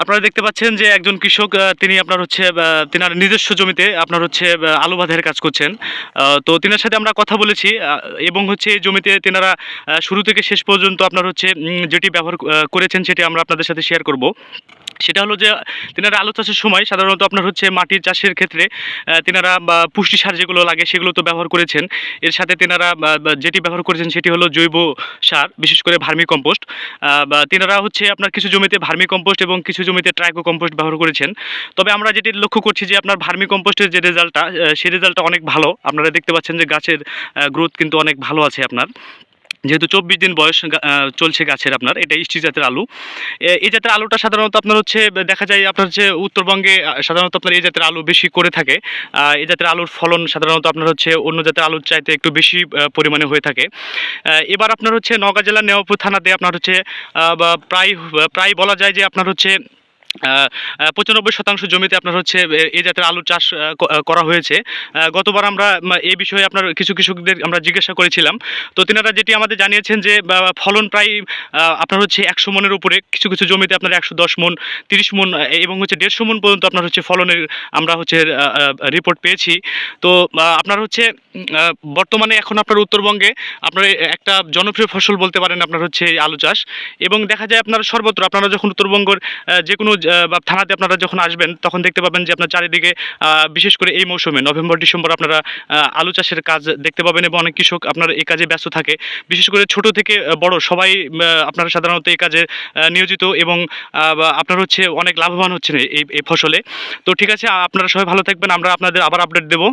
আপনারা দেখতে পাচ্ছেন যে একজন কৃষক তিনি আপনার হচ্ছে তিনার নিজস্ব জমিতে আপনার হচ্ছে আলু বাঁধের কাজ করছেন। তো তিনার সাথে আমরা কথা বলেছি এবং হচ্ছে এই জমিতে তিনারা শুরু থেকে শেষ পর্যন্ত আপনার হচ্ছে যেটি ব্যবহার করেছেন সেটি আমরা আপনাদের সাথে শেয়ার করব। সেটা হলো যে, তিনারা আলু চাষের সময় সাধারণত আপনার হচ্ছে মাটির চাষের ক্ষেত্রে তিনারা পুষ্টি সার যেগুলো লাগে সেগুলো তো ব্যবহার করেছেন। এর সাথে তিনারা যেটি ব্যবহার করেছেন সেটি হলো জৈব সার, বিশেষ করে ভার্মি কম্পোস্ট তিনারা হচ্ছে আপনার কিছু জমিতে ভার্মি কম্পোস্ট এবং কিছু জমিতে ট্রাইকো কম্পোস্ট ব্যবহার করেছেন। তবে আমরা যেটি লক্ষ্য করছি যে, আপনার ভার্মি কম্পোস্টের যে রেজাল্টটা সেই রেজাল্টটা অনেক ভালো। আপনারা দেখতে পাচ্ছেন যে গাছের গ্রোথ কিন্তু অনেক ভালো আছে আপনার। যেহেতু চব্বিশ দিন বয়স চলছে গাছের আপনার এটা ইষ্টি জাতের আলু। এই জাতের আলুটা সাধারণত আপনার হচ্ছে, দেখা যায় আপনার হচ্ছে উত্তরবঙ্গে সাধারণত আপনার এই জাতের আলু বেশি করে থাকে। এই জাতের আলুর ফলন সাধারণত আপনার হচ্ছে অন্য জাতের আলুর চাইতে একটু বেশি পরিমাণে হয়ে থাকে। এবার আপনার হচ্ছে নওগাঁ জেলার নেওয়াপুর থানাতে আপনার হচ্ছে প্রায় প্রায় বলা যায় যে আপনার হচ্ছে পঁচানব্বই শতাংশ জমিতে আপনার হচ্ছে, এ- জাতের আলু চাষ করা হয়েছে। গতবার আমরা এই বিষয়ে আপনার কিছু কৃষকদের আমরা জিজ্ঞাসা করেছিলাম। তো তিনারা যেটি আমাদের জানিয়েছেন যে ফলন প্রায় আপনার হচ্ছে একশো মনের উপরে, কিছু কিছু জমিতে আপনার একশো দশ মন, তিরিশ মন এবং হচ্ছে দেড়শো মন পর্যন্ত আপনার হচ্ছে ফলনের আমরা হচ্ছে রিপোর্ট পেয়েছি। তো আপনার হচ্ছে বর্তমানে এখন আপনার উত্তরবঙ্গে আপনার একটা জনপ্রিয় ফসল বলতে পারেন আপনার হচ্ছে আলু চাষ। এবং দেখা যায় আপনার সর্বত্র, আপনারা যখন উত্তরবঙ্গের যে কোনো থানাতে আপনারা যখন আসবেন, তখন দেখতে পাবেন যে আপনার চারিদিকে বিশেষ করে এই মৌসুমে, নভেম্বর, ডিসেম্বর আপনারা আলু চাষের কাজ দেখতে পাবেন এবং অনেক কৃষক আপনার এই কাজে ব্যস্ত থাকে। বিশেষ করে ছোট থেকে বড় সবাই আপনারা সাধারণত এই কাজে নিয়োজিত এবং আপনার হচ্ছে অনেক লাভবান হচ্ছেন এই এই ফসলে। তো ঠিক আছে, আপনারা সবাই ভালো থাকবেন, আমরা আপনাদের আবার আপডেট দেবো।